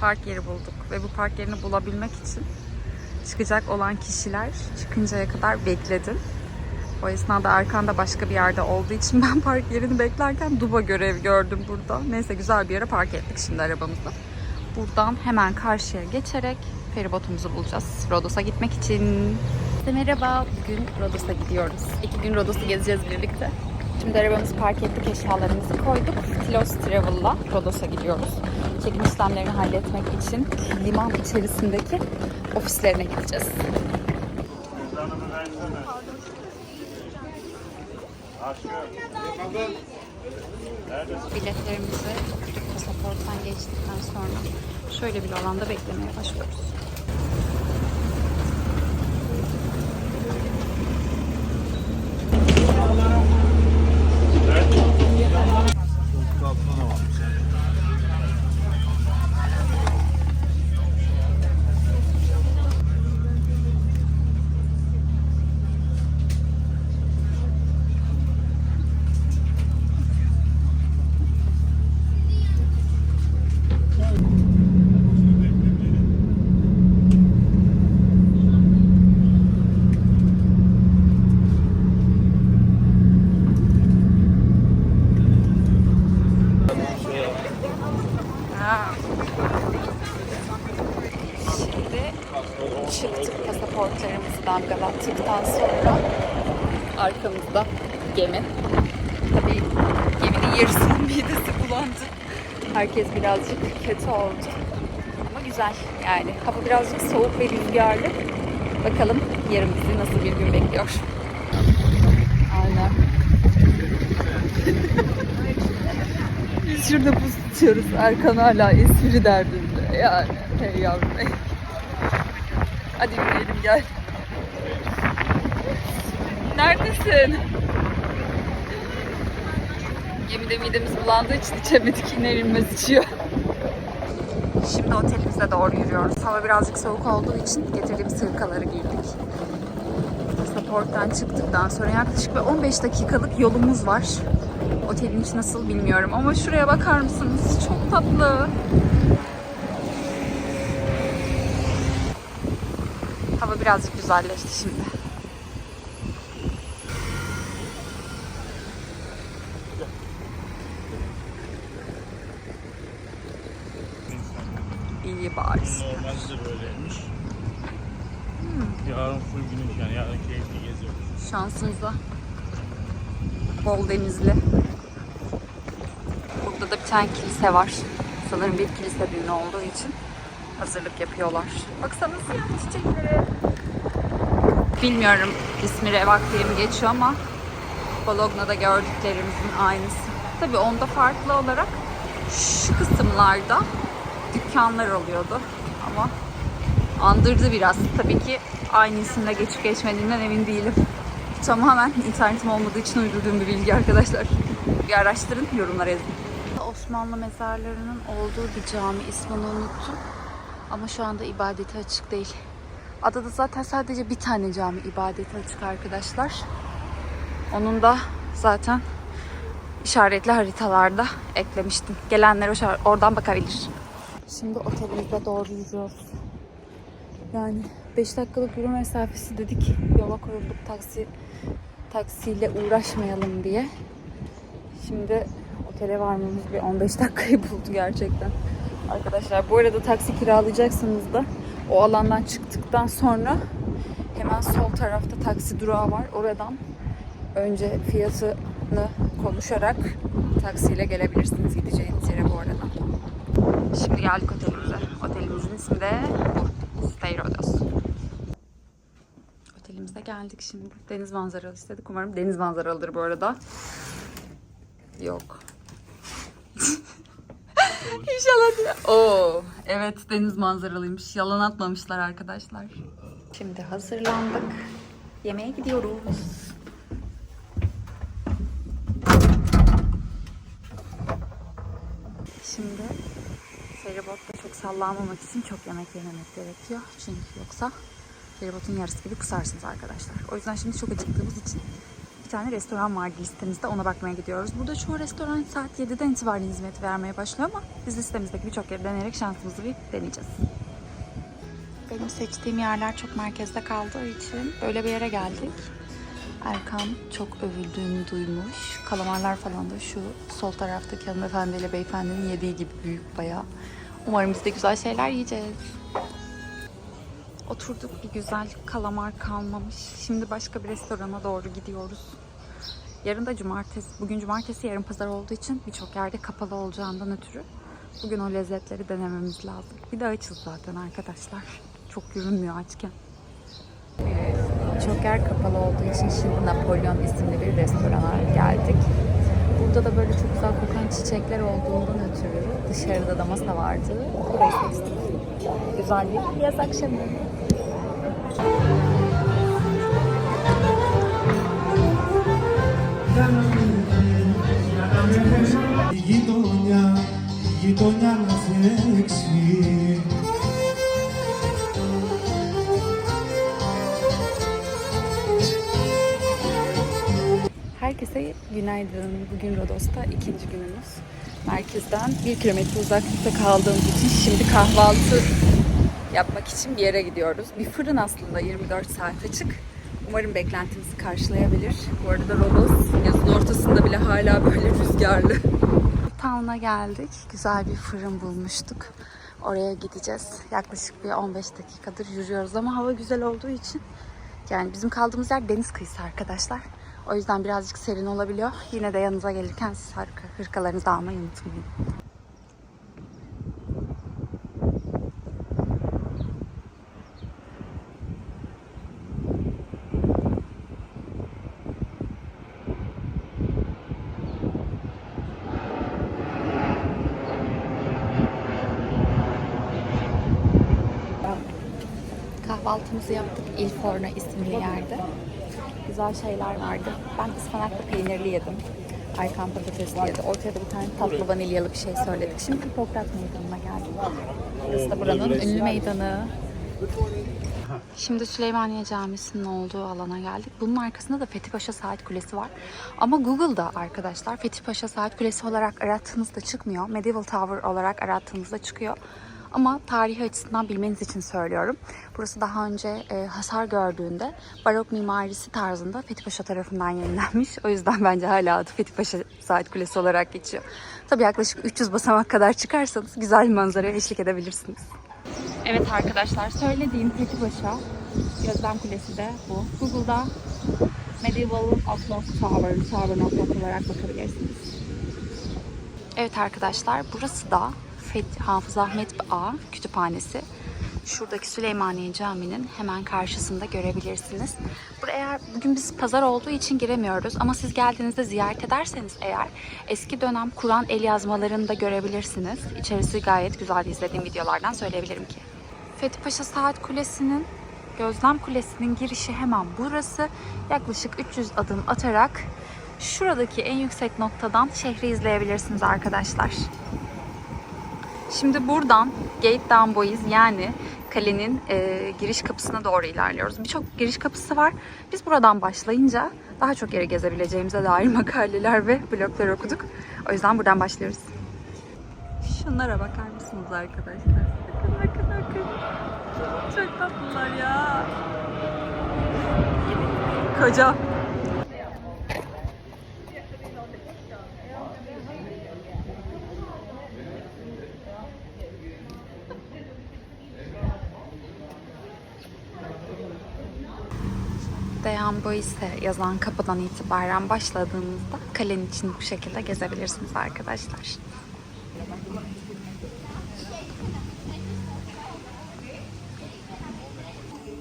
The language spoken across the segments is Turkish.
park yeri bulduk ve bu park yerini bulabilmek için çıkacak olan kişiler çıkıncaya kadar bekledi. O esnada arkanda başka bir yerde olduğu için ben park yerini beklerken Duba görev gördüm burada. Neyse güzel bir yere park ettik şimdi arabamızı. Buradan hemen karşıya geçerek feribotumuzu bulacağız. Rodos'a gitmek için. Merhaba, bugün Rodos'a gidiyoruz. İki gün Rodos'u gezeceğiz birlikte. Şimdi arabamızı park ettik, eşyalarımızı koyduk. Tilos Travel'la Rodos'a gidiyoruz. Çekim işlemlerini halletmek için liman içerisindeki ofislerine gideceğiz. Biletlerimizi pasaporttan geçtikten sonra şöyle bir alanda beklemeye başlıyoruz. Gemi. Tabii geminin yarısının midesi bulandı. Herkes birazcık kötü oldu. Ama güzel yani. Hava birazcık soğuk ve rüzgarlı. Bakalım yarın bizi nasıl bir gün bekliyor. Aynen. Biz şurada buz tutuyoruz. Erkan hala espri derdinde. Yani hey yavrum hey. Hadi yürüyelim gel. Neredesin? Gemide midemiz bulandığı için içemedik. İner inmez içiyor. Şimdi otelimize doğru yürüyoruz. Hava birazcık soğuk olduğu için getirdiğimiz hırkaları giydik. Pasaporttan çıktıktan sonra yaklaşık bir 15 dakikalık yolumuz var. Otelin içi nasıl bilmiyorum ama şuraya bakar mısınız? Çok tatlı. Hava birazcık güzelleşti şimdi. Tane kilise var. Sanırım bir kilise düğünü olduğu için hazırlık yapıyorlar. Baksana siyah çiçekleri. Bilmiyorum ismi Revak diye mi geçiyor ama Bologna'da gördüklerimizin aynısı. Tabii onda farklı olarak şu kısımlarda dükkanlar oluyordu ama andırdı biraz. Tabii ki aynı isimle geçip geçmediğinden emin değilim. Tamamen internetim olmadığı için uydurduğum bir bilgi arkadaşlar. Bir araştırın, yorumlara yazın. Osmanlı mezarlarının olduğu bir cami ismini unuttum. Ama şu anda ibadete açık değil. Adada zaten sadece bir tane cami ibadete açık arkadaşlar. Onun da zaten işaretli haritalarda eklemiştim. Gelenler oradan bakabilir. Şimdi otelimize doğru yürüyoruz. Yani 5 dakikalık yürüme mesafesi dedik. Yola koyulduk taksi taksiyle uğraşmayalım diye. Şimdi otele varmamız bir 15 dakikayı buldu gerçekten. Arkadaşlar bu arada taksi kiralayacaksanız da o alandan çıktıktan sonra hemen sol tarafta taksi durağı var. Oradan önce fiyatını konuşarak taksiyle gelebilirsiniz gideceğiniz yere bu arada. Şimdi geldik otelimize. Otelimizin ismi de Stay Rodos. Otelimize geldik şimdi. Deniz manzaralı istedik. Umarım deniz manzaralıdır bu arada. Yok. İnşallah diye. Oo, evet deniz manzaralıymış. Yalan atmamışlar arkadaşlar. Şimdi hazırlandık. Yemeğe gidiyoruz. Şimdi feribotta çok sallanmamak için çok yemek yememek gerekiyor. Çünkü yoksa feribotun yarısı gibi kusarsınız arkadaşlar. O yüzden şimdi çok acıktığımız için iki tane restoran vardı listemizde. Ona bakmaya gidiyoruz. Burada çoğu restoran saat 7'den itibaren hizmet vermeye başlıyor ama biz listemizdeki birçok yeri deneyerek şansımızı bir deneyeceğiz. Benim seçtiğim yerler çok merkezde kaldığı için böyle bir yere geldik. Erkan çok övüldüğünü duymuş. Kalamarlar falan da şu sol taraftaki hanımefendiyle beyefendinin yediği gibi büyük bayağı. Umarım biz de güzel şeyler yiyeceğiz. Oturduk bir güzel kalamar kalmamış. Şimdi başka bir restorana doğru gidiyoruz. Yarın da cumartesi, bugün cumartesi yarın pazar olduğu için birçok yerde kapalı olacağından ötürü bugün o lezzetleri denememiz lazım. Bir de açız zaten arkadaşlar. Çok görünmüyor açken. Çok yer kapalı olduğu için şimdi Napolyon isimli bir restorana geldik. Burada da böyle çok güzel kokan çiçekler olduğundan ötürü dışarıda da masa vardı. Burayı seçtik. Güzel bir yaz akşamı. Η γειτονιά, η γειτονιά να φέξει Herkese günaydın. Bugün Rodos'ta ikinci günümüz. Merkezden bir kilometre uzaklıkta kaldığımız için şimdi kahvaltı yapmak için bir yere gidiyoruz. Bir fırın aslında 24 saat açık. Umarım beklentimizi karşılayabilir. Bu arada Rodos yazın ortasında bile hala böyle rüzgarlı. Town'a geldik. Güzel bir fırın bulmuştuk. Oraya gideceğiz. Yaklaşık bir 15 dakikadır yürüyoruz ama hava güzel olduğu için yani bizim kaldığımız yer deniz kıyısı arkadaşlar. O yüzden birazcık serin olabiliyor. Yine de yanınıza gelirken siz hırkalarınızı almayı unutmayın. Kahvaltımızı yaptık Il Forno isimli yerde. Güzel şeyler vardı. Ben ıspanaklı peynirli yedim. Aykan patatesli yedi. Ortaya da bir tane tatlı vanilyalı bir şey söyledik. Şimdi Hipokrat Meydanı'na geldik. Burası da buranın ünlü meydanı. Şimdi Süleymaniye Camisi'nin olduğu alana geldik. Bunun arkasında da Fethi Paşa Saat Kulesi var. Ama Google'da arkadaşlar Fethi Paşa Saat Kulesi olarak arattığınızda çıkmıyor. Medieval Tower olarak arattığınızda çıkıyor. Ama tarihi açısından bilmeniz için söylüyorum. Burası daha önce e, hasar gördüğünde barok mimarisi tarzında Fethi Paşa tarafından yenilenmiş. O yüzden bence hala adı Fethi Paşa Saat Kulesi olarak geçiyor. Tabii yaklaşık 300 basamak kadar çıkarsanız güzel bir manzaraya eşlik edebilirsiniz. Evet arkadaşlar söylediğim Fethi Paşa Gözlem Kulesi de bu. Google'da Medieval Outlook Tower, Tower Outlook olarak bakabilirsiniz. Evet arkadaşlar burası da Hafız Ahmet Ağa Kütüphanesi. Şuradaki Süleymaniye Camii'nin hemen karşısında görebilirsiniz. Buraya bugün biz pazar olduğu için giremiyoruz ama siz geldiğinizde ziyaret ederseniz eğer eski dönem Kur'an el yazmalarını da görebilirsiniz. İçerisi gayet güzel izlediğim videolardan söyleyebilirim ki. Fethi Paşa Saat Kulesi'nin Gözlem Kulesi'nin girişi hemen burası. Yaklaşık 300 adım atarak şuradaki en yüksek noktadan şehri izleyebilirsiniz arkadaşlar. Şimdi buradan Gate Down Boys yani kalenin e, giriş kapısına doğru ilerliyoruz. Birçok giriş kapısı var. Biz buradan başlayınca daha çok yere gezebileceğimize dair makaleler ve bloglar okuduk. O yüzden buradan başlıyoruz. Şunlara bakar mısınız arkadaşlar? Bakın bakın bakın. Çok tatlılar ya. Koca. Boyce yazan kapıdan itibaren başladığınızda kalenin içini bu şekilde gezebilirsiniz arkadaşlar.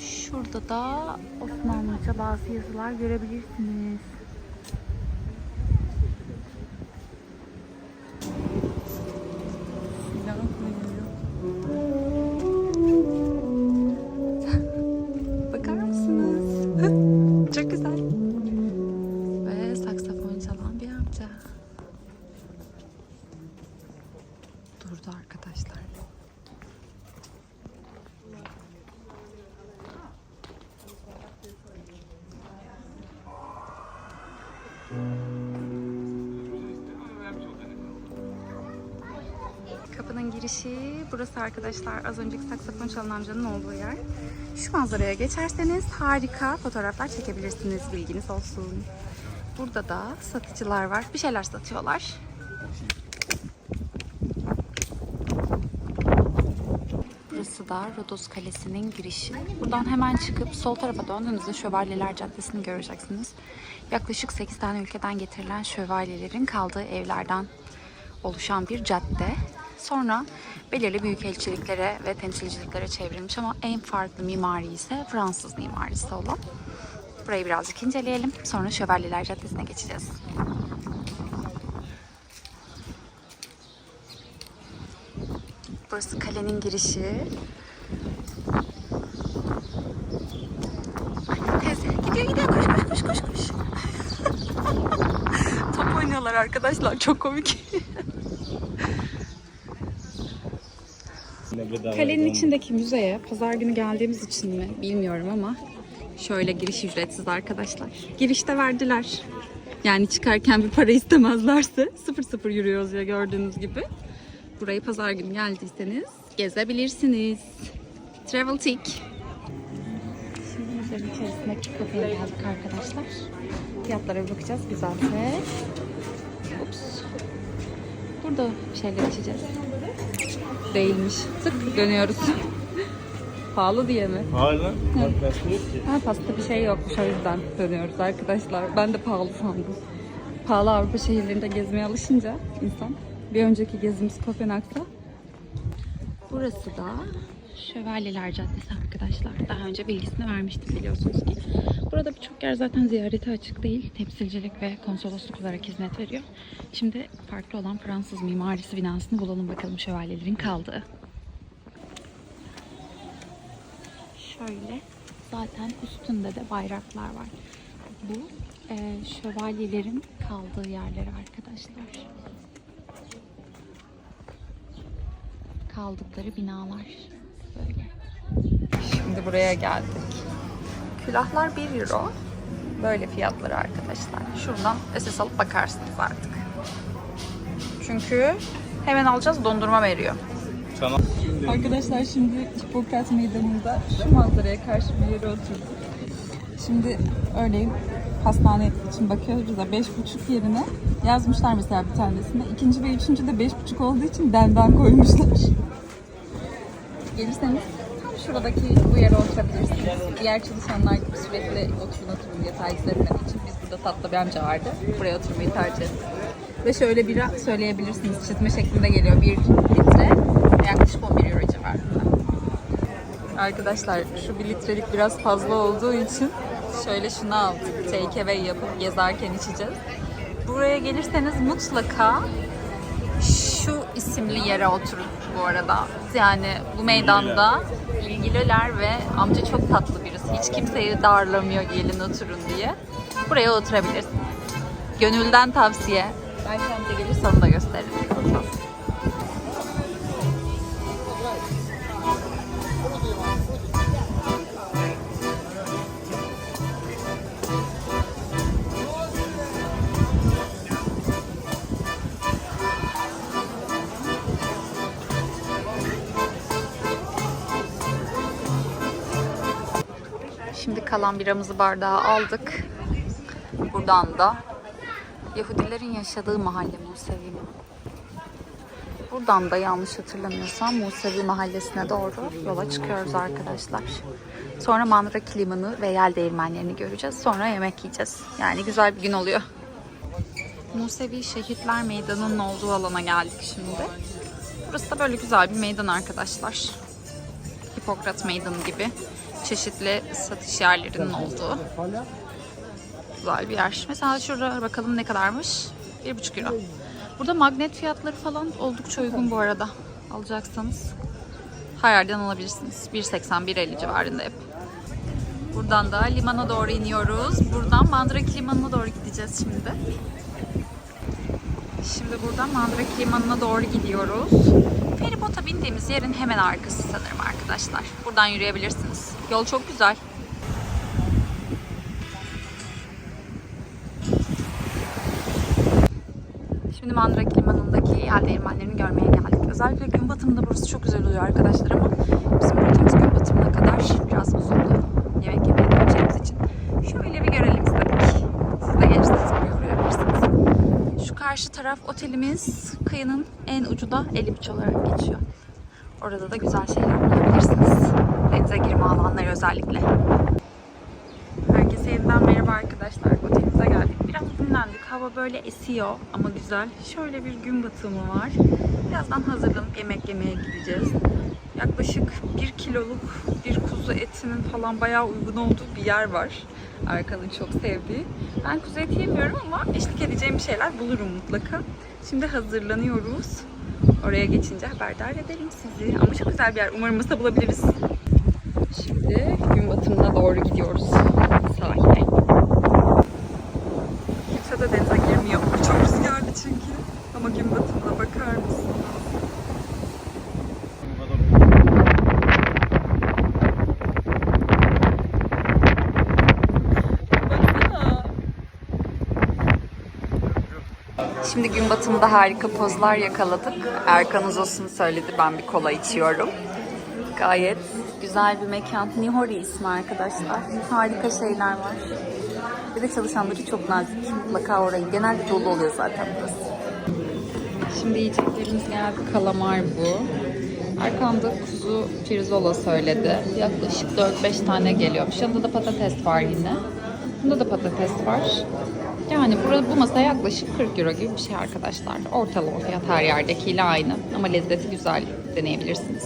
Şurada da Osmanlıca bazı yazılar görebilirsiniz. Yapının girişi burası arkadaşlar. Az önceki saksafon çalan amcanın olduğu yer. Şu manzaraya geçerseniz harika fotoğraflar çekebilirsiniz. Bilginiz olsun. Burada da satıcılar var. Bir şeyler satıyorlar. Burası da Rodos Kalesi'nin girişi. Buradan hemen çıkıp sol tarafa döndüğünüzde Şövalyeler Caddesi'ni göreceksiniz. Yaklaşık 8 tane ülkeden getirilen şövalyelerin kaldığı evlerden oluşan bir cadde. Sonra belirli büyükelçiliklere ve temsilciliklere çevrilmiş ama en farklı mimari ise Fransız mimarisi olan. Burayı birazcık inceleyelim. Sonra Şövalyeler Caddesi'ne geçeceğiz. Burası kalenin girişi. Teyze gidiyor gidiyor koş koş koş koş. Top oynuyorlar arkadaşlar çok komik. Kalenin içindeki müzeye pazar günü geldiğimiz için mi bilmiyorum ama şöyle giriş ücretsiz arkadaşlar. Girişte verdiler. Yani çıkarken bir para istemezlerse sıfır sıfır yürüyoruz ya gördüğünüz gibi. Burayı pazar günü geldiyseniz gezebilirsiniz. Travel Tick. Şimdi müzenin içerisindeki kafeye geldik arkadaşlar. Fiyatlara bakacağız güzelse. Ups. Burada şeyler içeceğiz. Değilmiş. Tık dönüyoruz. Pahalı diye mi? Hala arkadaşlar yok ki. Ha pasta bir şey yokmuş o yüzden dönüyoruz arkadaşlar. Ben de pahalı sandım. Pahalı Avrupa şehirlerinde gezmeye alışınca insan. Bir önceki gezimiz Kopenhag'da. Burası da Şövalyeler Caddesi arkadaşlar. Daha önce bilgisini vermiştim biliyorsunuz ki. Burada birçok yer zaten ziyarete açık değil. Temsilcilik ve konsolosluk olarak hizmet veriyor. Şimdi farklı olan Fransız mimarisi binasını bulalım bakalım şövalyelerin kaldığı. Şöyle zaten üstünde de bayraklar var. Bu e, şövalyelerin kaldığı yerleri arkadaşlar. Kaldıkları binalar. Şimdi buraya geldik. Külahlar 1 euro. Böyle fiyatları arkadaşlar. Şuradan SS alıp bakarsınız artık. Çünkü hemen alacağız dondurma veriyor. Tamam. Arkadaşlar şimdi Hipokrat Meydanı'nda şu manzaraya karşı bir yere oturduk. Şimdi örneğin hastane için bakıyoruz da beş buçuk yerine yazmışlar mesela bir tanesinde. İkinci ve üçüncü de beş buçuk olduğu için dendan koymuşlar. Gelirseniz tam şuradaki bu yere oturabilirsiniz. Diğer çalışanlar gibi sürekli oturun oturun diye taciz etmediği için biz burada tatlı bir amca vardı. Buraya oturmayı tercih ettik. Ve şöyle bira söyleyebilirsiniz. Çizme şeklinde geliyor. Bir litre yaklaşık 11 euro civarında. Arkadaşlar şu bir litrelik biraz fazla olduğu için şöyle şunu aldık. Take away yapıp gezerken içeceğiz. Buraya gelirseniz mutlaka şu isimli yere oturun bu arada. Yani bu meydanda ilgililer ve amca çok tatlı birisi. Hiç kimseyi darlamıyor gelin oturun diye. Buraya oturabilirsiniz. Gönülden tavsiye. Belki amca gelir sonra da gösteririm. Şimdi kalan biramızı bardağa aldık. Buradan da Yahudilerin yaşadığı mahalle Musevi? Buradan da yanlış hatırlamıyorsam Musevi mahallesine doğru yola çıkıyoruz arkadaşlar. Sonra Mandraki Limanı ve yel değirmenlerini göreceğiz. Sonra yemek yiyeceğiz. Yani güzel bir gün oluyor. Musevi Şehitler Meydanı'nın olduğu alana geldik şimdi. Burası da böyle güzel bir meydan arkadaşlar. Hipokrat Meydanı gibi çeşitli satış yerlerinin olduğu güzel bir yer. Mesela şurada bakalım ne kadarmış? 1,5 euro. Burada magnet fiyatları falan oldukça uygun bu arada. Alacaksanız her yerden alabilirsiniz. 1.80 1.50 civarında hep. Buradan da limana doğru iniyoruz. Buradan Mandraki Limanı'na doğru gideceğiz şimdi. Şimdi buradan Mandraki Limanı'na doğru gidiyoruz. Feribota bindiğimiz yerin hemen arkası sanırım arkadaşlar. Buradan yürüyebilirsiniz. Yol çok güzel. Şimdi Mandraki Limanı'ndaki yel değirmenlerini görmeye geldik. Özellikle gün batımında burası çok güzel oluyor arkadaşlar ama bizim rotamız gün batımına kadar biraz uzundu. Yemek yemeye döneceğimiz için. Şöyle bir görelim istedik. Siz de gelirseniz buraya uğrayabilirsiniz. Şu karşı taraf otelimiz kıyının en ucu da Elibiç olarak geçiyor. Orada da güzel şeyler bulabilirsiniz. Denize girme alanları özellikle. Herkese yeniden merhaba arkadaşlar. Otelimize geldik. Biraz dinlendik. Hava böyle esiyor ama güzel. Şöyle bir gün batımı var. Birazdan hazırlanıp yemek yemeye gideceğiz. Yaklaşık 1 kiloluk bir kuzu etinin falan bayağı uygun olduğu bir yer var. Erkan'ın çok sevdiği. Ben kuzu eti yemiyorum ama eşlik edeceğim bir şeyler bulurum mutlaka. Şimdi hazırlanıyoruz. Oraya geçince haberdar ederim sizi. Ama çok güzel bir yer. Umarım masa bulabiliriz. Şimdi gün batımına doğru gidiyoruz sahile. Kimse de denize girmiyor. Çok rüzgarlı çünkü. Ama gün batımına bakar mısınız? Şimdi gün batımında harika pozlar yakaladık. Erkan uzasını söyledi. Ben bir kola içiyorum. Gayet güzel bir mekan. Nihori ismi arkadaşlar. Harika şeyler var. Bir de çalışanları çok nazik. Mutlaka orayı. Genelde dolu oluyor zaten burası. Şimdi yiyeceklerimiz geldi. Kalamar bu. Arkamda kuzu pirzola söyledi. Yaklaşık 4-5 tane geliyormuş. Yanında da patates var yine. Bunda da patates var. Yani burada bu masa yaklaşık 40 euro gibi bir şey arkadaşlar. Ortalama fiyat her yerdekiyle aynı. Ama lezzeti güzel deneyebilirsiniz.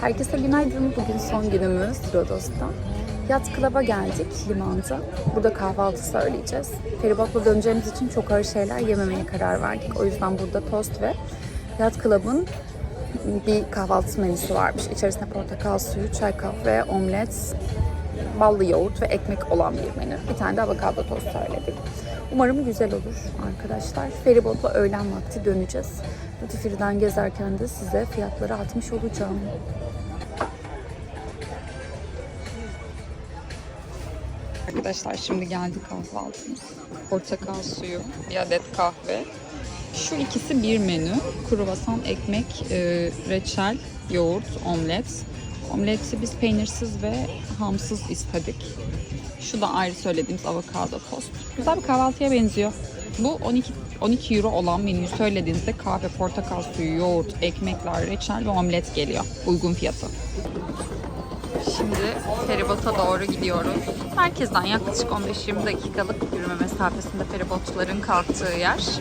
Herkese günaydın. Bugün son günümüz Rodos'ta. Yat Club'a geldik limanda. Burada kahvaltı söyleyeceğiz. Feribotla döneceğimiz için çok ağır şeyler yememeye karar verdik. O yüzden burada tost ve Yat Club'ın bir kahvaltı menüsü varmış. İçerisinde portakal suyu, çay kahve, omlet, ballı yoğurt ve ekmek olan bir menü. Bir tane de avokado tost söyledik. Umarım güzel olur arkadaşlar. Feribotla öğlen vakti döneceğiz. Duty Free'den gezerken de size fiyatları atmış olacağım. Arkadaşlar şimdi geldi kahvaltımız. Portakal suyu, bir adet kahve. Şu ikisi bir menü. Kruvasan, ekmek, e, reçel, yoğurt, omlet. Omleti biz peynirsiz ve hamsız istedik. Şu da ayrı söylediğimiz avokado tost. Güzel bir kahvaltıya benziyor. Bu 12 12 euro olan menüyü söylediğinizde kahve, portakal suyu, yoğurt, ekmekler, reçel ve omlet geliyor. Uygun fiyatı. Şimdi feribota doğru gidiyoruz. Merkezden yaklaşık 15-20 dakikalık yürüme mesafesinde feribotların kalktığı yer.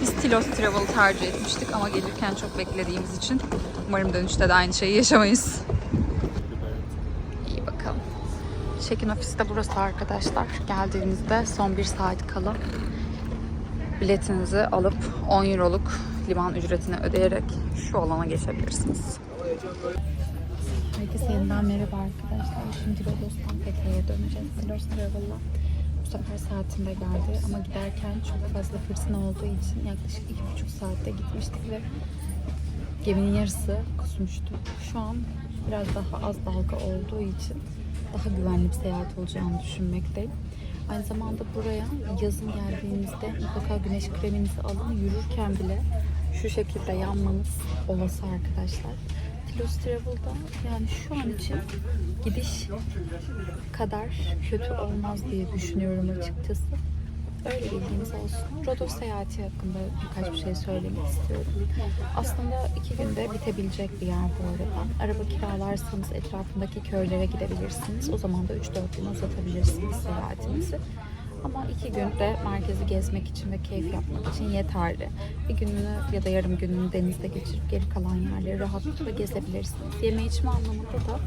Biz Tilos Travel tercih etmiştik ama gelirken çok beklediğimiz için umarım dönüşte de aynı şeyi yaşamayız. İyi bakalım. Check-in ofisi de burası arkadaşlar. Geldiğinizde son bir saat kala biletinizi alıp 10 euroluk liman ücretini ödeyerek şu alana geçebilirsiniz. Herkese yeniden merhaba arkadaşlar. Şimdi Rodos'tan Fethiye'ye döneceğiz. Silos Travel'la bu sefer saatinde geldi ama giderken çok fazla fırtına olduğu için yaklaşık iki buçuk saatte gitmiştik ve geminin yarısı kusmuştu. Şu an biraz daha az dalga olduğu için daha güvenli bir seyahat olacağını düşünmekteyim. Aynı zamanda buraya yazın geldiğinizde mutlaka güneş kreminizi alın. Yürürken bile şu şekilde yanmanız olası arkadaşlar. Tilos Travel'da yani şu an için gidiş kadar kötü olmaz diye düşünüyorum açıkçası. Öyle bilginiz olsun. Rodos seyahati hakkında birkaç bir şey söylemek istiyorum. Aslında iki günde bitebilecek bir yer bu arada. Araba kiralarsanız etrafındaki köylere gidebilirsiniz. O zaman da 3-4 gün uzatabilirsiniz seyahatinizi. Ama iki günde merkezi gezmek için ve keyif yapmak için yeterli. Bir gününü ya da yarım gününü denizde geçirip geri kalan yerleri rahatlıkla gezebilirsiniz. Yeme içme anlamında da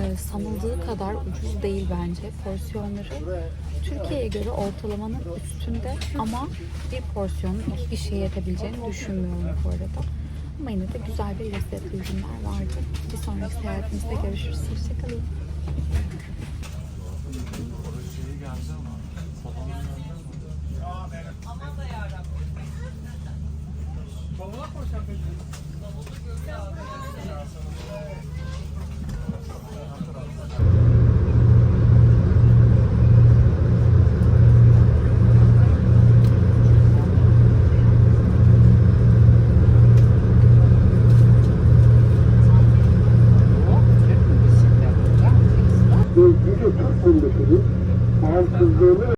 e, sanıldığı kadar ucuz değil bence. Porsiyonları Türkiye'ye göre ortalamanın üstünde ama bir porsiyonun iki kişiye yetebileceğini düşünmüyorum bu arada. Ama yine de güzel ve lezzetli ürünler vardı. Bir sonraki seyahatimizde görüşürüz. Hoşçakalın. Aman da yarabbim. Bavula koyacağım peki. Bavulu görüyor abi.